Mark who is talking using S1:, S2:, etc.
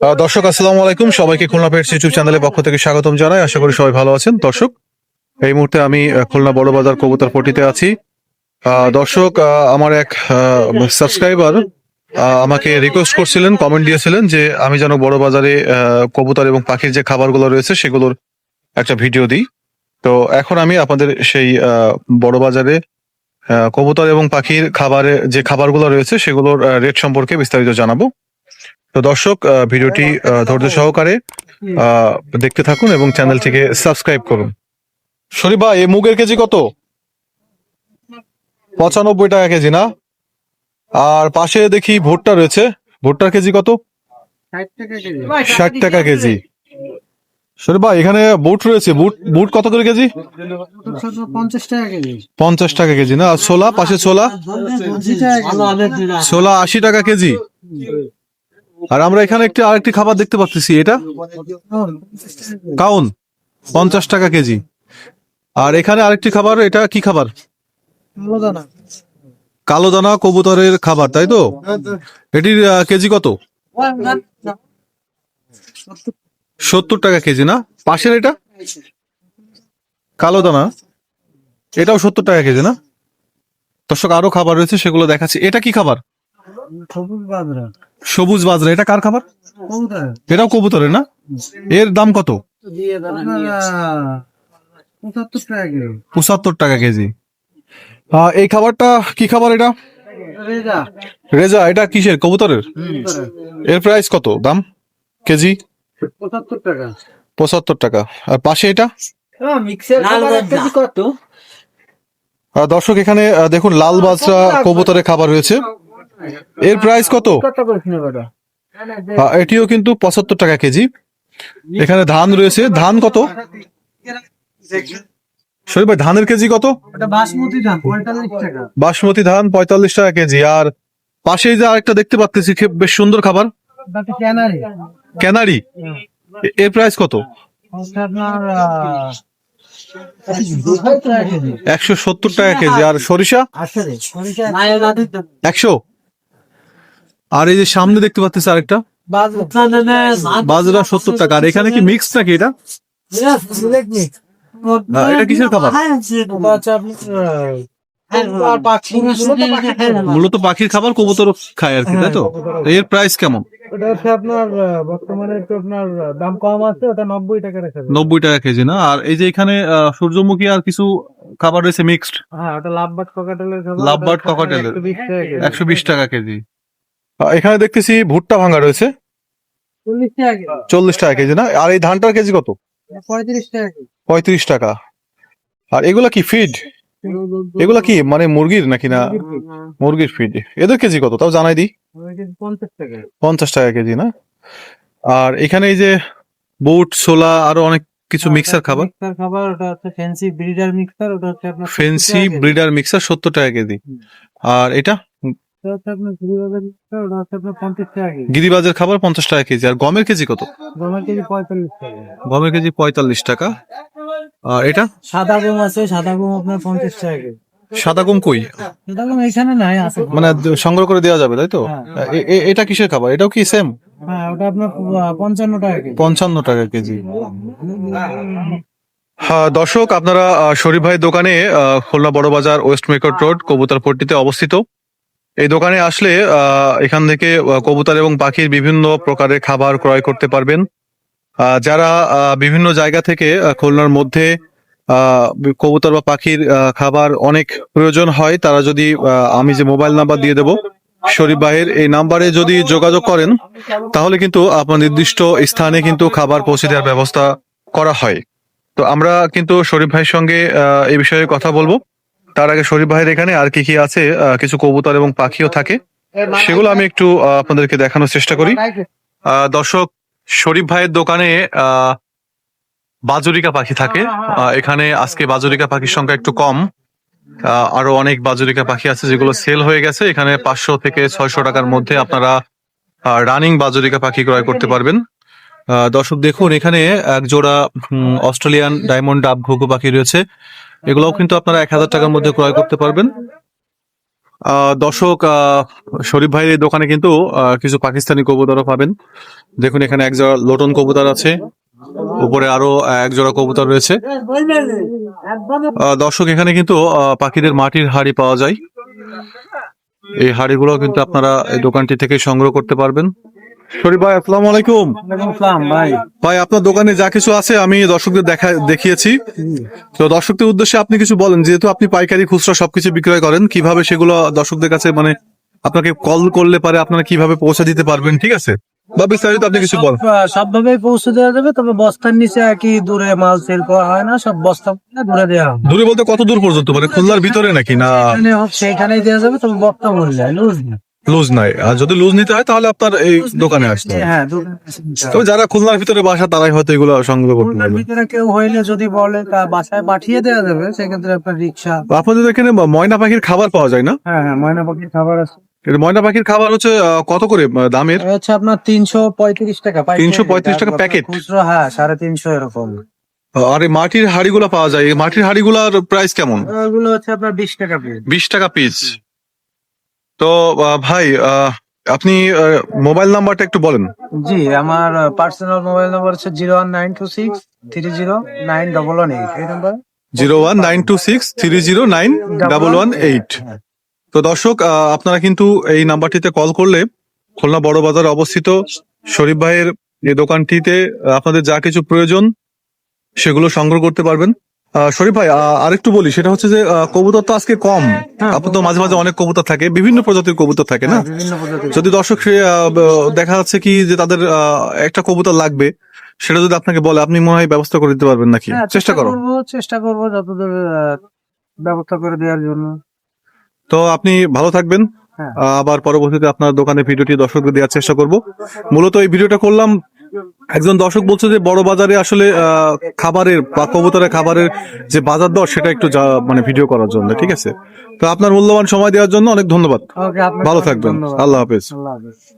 S1: দর্শক, আসসালামু আলাইকুম। সবাইকে খুলনা পেটস ইউটিউব চ্যানেলের পক্ষ থেকে স্বাগতম জানাই। আশা করি সবাই ভালো আছেন। দর্শক, এই মুহূর্তে আমি খুলনা বড় বাজার কবুতর পটিতে আছি। দর্শক আমার এক সাবস্ক্রাইবার আমাকে রিকোয়েস্ট করছিলেন কমেন্ট দিয়েছিলেন যে আমি যেন বড় বাজারে কবুতর এবং পাখির যে খাবারগুলো রয়েছে সেগুলোর একটা ভিডিও দিই। তো এখন আমি আপনাদের সেই বড় বাজারে কবুতর এবং পাখির খাবারে যে খাবারগুলো রয়েছে সেগুলোর রেট সম্পর্কে বিস্তারিত জানাব। তো দর্শক ভিডিওটি ধৈর্য সহকারে দেখতে থাকুন এবং চ্যানেলটিকে সাবস্ক্রাইব করুন। শরীফা এই মুগের কেজি কত? পঁচানব্বই টাকা কেজি না? আর পাশে দেখি ভুট্টা রয়েছে। ভুট্টার কেজি কত? ষাট টাকা কেজি। শরীফা এখানে বুট রয়েছে। বুট বুট কত করে কেজি?
S2: পঞ্চাশ টাকা কেজি।
S1: পঞ্চাশ টাকা কেজি না? আর ছোলা পাশে ছোলা? ছোলা আশি টাকা কেজি। আর আমরা এখানে একটি আরেকটি খাবার দেখতে পাচ্ছি এটা? কাউন পঞ্চাশ টাকা কেজি। আর এখানে আরেকটি খাবার এটা কি খাবার? কালো দানা কবুতরের খাবার তাই তো? এটির কেজি কত? সত্তর টাকা কেজি না? পাশের এটা? কালো দানা এটাও সত্তর টাকা কেজি না? দর্শক আরও খাবার রয়েছে সেগুলো দেখাচ্ছি। এটা কি খাবার?
S2: সবুজ বাজরা।
S1: সবুজ বাজরা এটা কার খাবার? এটাও কবুতরের না? এর দাম কত?
S2: পঁচাত্তর টাকা
S1: কেজি। এই খাবারটা কি খাবার এটা?
S2: রেজা।
S1: রেজা এটা কিসের? কবুতরের? এর প্রাইস কত? দাম? কেজি?
S2: পঁচাত্তর টাকা।
S1: পঁচাত্তর টাকা। আর পাশে এটা?
S2: মিক্সার কেজি কত?
S1: আহ, দর্শক এখানে দেখুন লাল বাজরা কবুতরের খাবার রয়েছে এর প্রাইস কত? আহ, এটিও কিন্তু পঁচাত্তর টাকা কেজি। এখানে ধান রয়েছে। ধান কত? শরীফ ভাই ধানের কেজি কত?
S2: বাসমতি ধান পঁয়তাল্লিশ টাকা
S1: বাসমতি ধান পঁয়তাল্লিশ টাকা কেজি। আর পাশেই যে আরেকটা দেখতে পাচ্ছি বেশ সুন্দর খাবার।
S2: ক্যানারি।
S1: ক্যানারি এর প্রাইস কত? একশো সত্তর টাকা কেজি। আর সরিষা একশো? আর এই যে সামনে দেখতে পাচ্ছি আরেকটা বাজরা। সত্তর টাকা। আর এখানে কি মিক্স নাকি এটা? কিসের খাবার? মূলত পাখির খাবার কবুতর খায় আর কি তাই তো? এর প্রাইস কেমন?
S2: ওটা হচ্ছে আপনার বর্তমানে একটু আপনার দাম কম আছে ওটা নব্বই টাকা রেখে
S1: নব্বই টাকা কেজি না? আর এই যে এখানে সূর্যমুখী আর কিছু খাবার রয়েছে মিক্সড
S2: হ্যাঁ ওটা লাভবাট ককাটেলের খাবার ওটা
S1: ককাটেলের।
S2: 120 টাকা কেজি।
S1: একশো বিশ টাকা কেজি। এখানে দেখতেছি ভুট্টা ভাঙা রয়েছে।
S2: 40 টাকা কেজি।
S1: চল্লিশ টাকা কেজি না? আর এই ধানটার কেজি কত?
S2: 35 টাকা
S1: পঁয়ত্রিশ টাকা। আর এগুলা কি ফিড এগুলা কি মানে মুরগির নাকি না? মুরগির ফিড এদের কেজি কত? তাও জানাই দিই।
S2: ওই কেজি 50 টাকা।
S1: পঞ্চাশ টাকা কেজি না? আর এখানে এই যে বুট ছোলা আরও অনেক কিছু
S2: হ্যাঁ,
S1: মিক্সার খাবার।
S2: মিক্সার খাবার ওটা হচ্ছে ফ্যান্সি ব্রিডার মিক্সার ওটা হচ্ছে আপনার 70
S1: ফেন্সি ব্রিডার মিক্সার সত্তর টাকা কেজি। আর এটা?
S2: গিরিবাজার মিক্সার ওটা হচ্ছে আপনার 50 টাকা কেজি।
S1: গিরিবাজের খাবার পঞ্চাশ টাকা কেজি। আর গমের কেজি কত?
S2: গমের কেজি 45 টাকা।
S1: গমের কেজি পঁয়তাল্লিশ টাকা। আর এটা?
S2: সাদা গম আছে সাদা গম আপনার 50 টাকা কেজি।
S1: সাদা গম কই?
S2: সাদা গম এখানে নাই আছে।
S1: মানে সংগ্রহ করে দেওয়া যাবে তাই তো?
S2: হ্যাঁ।
S1: এটা কিসের খাবার? এটাও কি সেম
S2: হ্যাঁ ওটা আপনার 55 টাকা কেজি।
S1: পঞ্চান্ন টাকা কেজি। হ্যাঁ দর্শক আপনারা শরীফ ভাই দোকানে খুলনা বড় বাজার ওয়েস্ট মেকট রোড কবুতরপট্টিতে অবস্থিত। এই দোকানে আসলে এখান থেকে কবুতর এবং পাখির বিভিন্ন প্রকারের খাবার ক্রয় করতে পারবেন। যারা বিভিন্ন জায়গা থেকে খুলনার মধ্যে কবুতর বা পাখির খাবার অনেক প্রয়োজন হয়, তারা যদি আমি যে মোবাইল নাম্বার দিয়ে দেব, শরীফ ভাইয়ের এই নাম্বারে যদি যোগাযোগ করেন, তাহলে কিন্তু আপনার নির্দিষ্ট স্থানে কিন্তু খাবার পৌঁছে দেওয়ার ব্যবস্থা করা হয়। তো আমরা কিন্তু শরীফ ভাইয়ের সঙ্গে এই বিষয়ে কথা বলব। তার আগে শরীফ ভাইয়ের এখানে আর কি কি আছে? কিছু কবুতর এবং পাখিও থাকে। সেগুলো আমি একটু আপনাদেরকে দেখানোর চেষ্টা করি। দর্শক, শরীফ ভাইয়ের দোকানে বাজুরিকা পাখি থাকে। এখানে আজকে বাজুরিকা পাখির সংখ্যা একটু কম। আরও অনেক বাজুরিকা পাখি আছে যেগুলো সেল হয়ে গেছে। এখানে পাঁচশো থেকে ছয়শো টাকার মধ্যে আপনারা রানিং বাজুরিকা পাখি ক্রয় করতে পারবেন। দর্শক দেখুন, এখানে এক জোড়া অস্ট্রেলিয়ান ডায়মন্ড ডাব ঘুঘু পাখি রয়েছে। এগুলোও কিন্তু আপনারা এক হাজার টাকার মধ্যে ক্রয় করতে পারবেন। দর্শক শরীফ ভাইয়ের এই দোকানে কিন্তু কিছু পাকিস্তানি কবুতরও পাবেন। দেখুন, এখানে এক জোড়া লোটন কবুতর আছে। উপরে আরও এক জোড়া কবুতর রয়েছে। দর্শক, এখানে কিন্তু পাখিদের মাটির হাড়ি পাওয়া যায়। এই হাড়িগুলো কিন্তু আপনারা এই দোকানটি থেকে সংগ্রহ করতে পারবেন। শরীফ ভাই আসসালামু আলাইকুম।
S2: ভাই।
S1: ভাই আপনার দোকানে যা কিছু আছে আমি দর্শকদের দেখা দেখিয়েছি। তো দর্শকদের উদ্দেশ্যে আপনি কিছু বলেন যেহেতু আপনি পাইকারি খুচরা সবকিছু বিক্রয় করেন কীভাবে সেগুলো দর্শকদের কাছে মানে আপনাকে কল করলে পারে আপনারা কীভাবে পৌঁছে দিতে পারবেন ঠিক আছে? বা বিস্তারিত আপনি কিছু বলেন।
S2: সবভাবে পৌঁছে দেওয়া যাবে তবে বস্তার নিচে কি দূরে মাল সেল করা হয় না সব বস্তা দূরে দেওয়া
S1: দূরে বলতে কত দূর পর্যন্ত? মানে খুলনার ভিতরে নাকি না?
S2: সেখানেই দেওয়া যাবে তবে বস্তা মূল্যে লুজ না।
S1: লুজ নাই। আর যদি লুজ নিতে হয় তাহলে আপনার এই দোকানে আসতে হবে।
S2: হ্যাঁ
S1: তবে যারা খুলনার ভিতরে বাসা তারাই হয়তো এগুলো সংগ্রহ করতে পারবে।
S2: ভিতরে কেউ হইলে যদি বলে তা বাসায় পাঠিয়ে দেওয়া যাবে সেক্ষেত্রে আপনার রিক্সা।
S1: আপনাদের এখানে ময়না পাখির খাবার পাওয়া যায় না?
S2: হ্যাঁ হ্যাঁ ময়না পাখির খাবার আছে।
S1: ময়না পাখির খাবার হচ্ছে কত করে দামের?
S2: হচ্ছে আপনার তিনশো পঁয়ত্রিশ টাকা। পাইকারি।
S1: 335 টাকা প্যাকেট?
S2: খুচরো হ্যাঁ সাড়ে তিনশো এরকম।
S1: আর এই মাটির হাড়িগুলো পাওয়া যায়। এই মাটির হাড়িগুলোর প্রাইস কেমন?
S2: ওগুলো হচ্ছে আপনার বিশ টাকা পিস
S1: বিশ টাকা পিস তো ভাই আপনি মোবাইল নাম্বারটা একটু বলেন।
S2: জি আমার পার্সোনাল মোবাইল নাম্বার হচ্ছে zero one nine two six three zero nine double one eight. এই number
S1: zero one nine two six three zero nine double one eight. তো দর্শক আপনারা কিন্তু এই নাম্বারটিতে কল করলে খুলনা বড় বাজারে অবস্থিত শরীফ ভাইয়ের এই দোকানটিতে আপনাদের যা কিছু প্রয়োজন সেগুলো সংগ্রহ করতে পারবেন। শরীফ ভাই আরেকটু বলি সেটা হচ্ছে যে কবুতর তো আজকে কম।
S2: হ্যাঁ,
S1: আপনার তো মাঝে মাঝে অনেক কবুতর থাকে বিভিন্ন প্রজাতির কবুতর থাকে না? যদি দর্শক দেখা যাচ্ছে কি যে তাদের একটা কবুতর লাগবে সেটা যদি আপনাকে বলে আপনি মনে হয় ব্যবস্থা করে দিতে পারবেন নাকি?
S2: হ্যাঁ,
S1: চেষ্টা করো।
S2: করব চেষ্টা করব যতদূর ব্যবস্থা করে দেওয়ার জন্য।
S1: তো আপনি ভালো থাকবেন।
S2: হ্যাঁ।
S1: আবার পরবর্তীতে আপনার দোকানে ভিডিওটি দর্শকদের দেওয়ার চেষ্টা করব। মূলত এই ভিডিওটা করলাম একজন দর্শক বলছে যে বড় বাজারে আসলে আহ, খাবারের বা কবুতরের খাবারের যে বাজার দর সেটা একটু মানে ভিডিও করার জন্য ঠিক আছে? তো আপনার মূল্যবান সময় দেওয়ার জন্য অনেক ধন্যবাদ। ভালো থাকবেন। আল্লাহ হাফেজ।
S2: আল্লাহ হাফেজ।